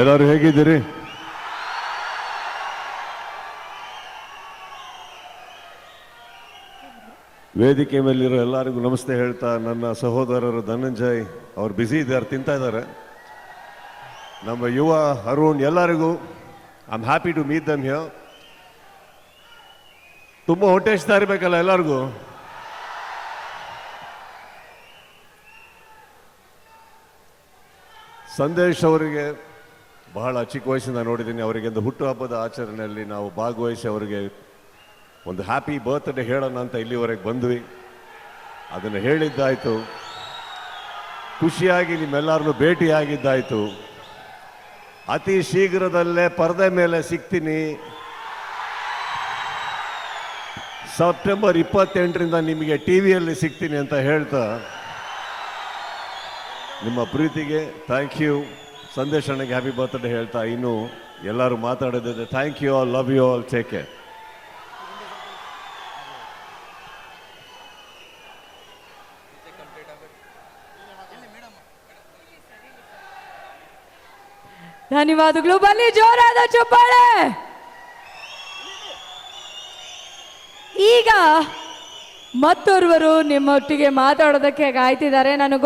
ಎಲ್ಲರೂ ಹೇಗಿದ್ದೀರಿ? ವೇದಿಕೆ ಮೇಲಿರೋ ಎಲ್ಲರಿಗೂ ನಮಸ್ತೆ ಹೇಳ್ತಾ ನನ್ನ ಸಹೋದರರು ಧನಂಜಯ್, ಅವ್ರು ಬ್ಯುಸಿ ಇದ್ದಾರೆ, ತಿಂತಾ ಇದ್ದಾರೆ. ನಮ್ಮ ಯುವ ಅರುಣ್ ಎಲ್ಲರಿಗೂ I am happy to meet them here ತುಂಬ ಹೊಟ್ಟೆ ಹಚ್ತಾ ಇರಬೇಕಲ್ಲ ಎಲ್ಲರಿಗೂ. ಸಂದೇಶ್ ಅವರಿಗೆ ಬಹಳ ಚಿಕ್ಕ ವಯಸ್ಸಿಂದ ನೋಡಿದ್ದೀನಿ ಅವರಿಗೆ ಒಂದು ಹುಟ್ಟುಹಬ್ಬದ ಆಚರಣೆಯಲ್ಲಿ ನಾವು ಭಾಗವಹಿಸಿ ಅವರಿಗೆ ಒಂದು ಹ್ಯಾಪಿ ಬರ್ತ್ಡೇ ಹೇಳೋಣ ಅಂತ ಇಲ್ಲಿವರೆಗೆ ಬಂದ್ವಿ. ಅದನ್ನು ಹೇಳಿದ್ದಾಯಿತು. ಖುಷಿಯಾಗಿ ನಿಮ್ಮೆಲ್ಲರನ್ನು ಭೇಟಿಯಾಗಿದ್ದಾಯಿತು. ಅತಿ ಶೀಘ್ರದಲ್ಲೇ ಪರದೆ ಮೇಲೆ ಸಿಗ್ತೀನಿ. ಸೆಪ್ಟೆಂಬರ್ ಇಪ್ಪತ್ತೆಂಟರಿಂದ ನಿಮಗೆ ಟಿ ವಿಯಲ್ಲಿ ಸಿಗ್ತೀನಿ ಅಂತ ಹೇಳ್ತಾ ನಿಮ್ಮ ಪ್ರೀತಿಗೆ ಥ್ಯಾಂಕ್ ಯು ಸಂದೇಶ್ ಅಣ್ಣಗೆ ಹ್ಯಾಪಿ ಬರ್ತ್ಡೇ ಹೇಳ್ತಾ ಇನ್ನು ಎಲ್ಲರೂ ಮಾತಾಡೋದಿದೆ. Thank you all love you all take care ಧನ್ಯವಾದಗಳು, ಬನ್ನಿ, ಜೋರಾದ ಚಪ್ಪಾಳೆ. ಈಗ ಮತ್ತೊರ್ವರು ನಿಮ್ಮೊಟ್ಟಿಗೆ ಮಾತಾಡೋದಕ್ಕೆ ಕಾಯ್ತಿದ್ದಾರೆ. ನನಗೆ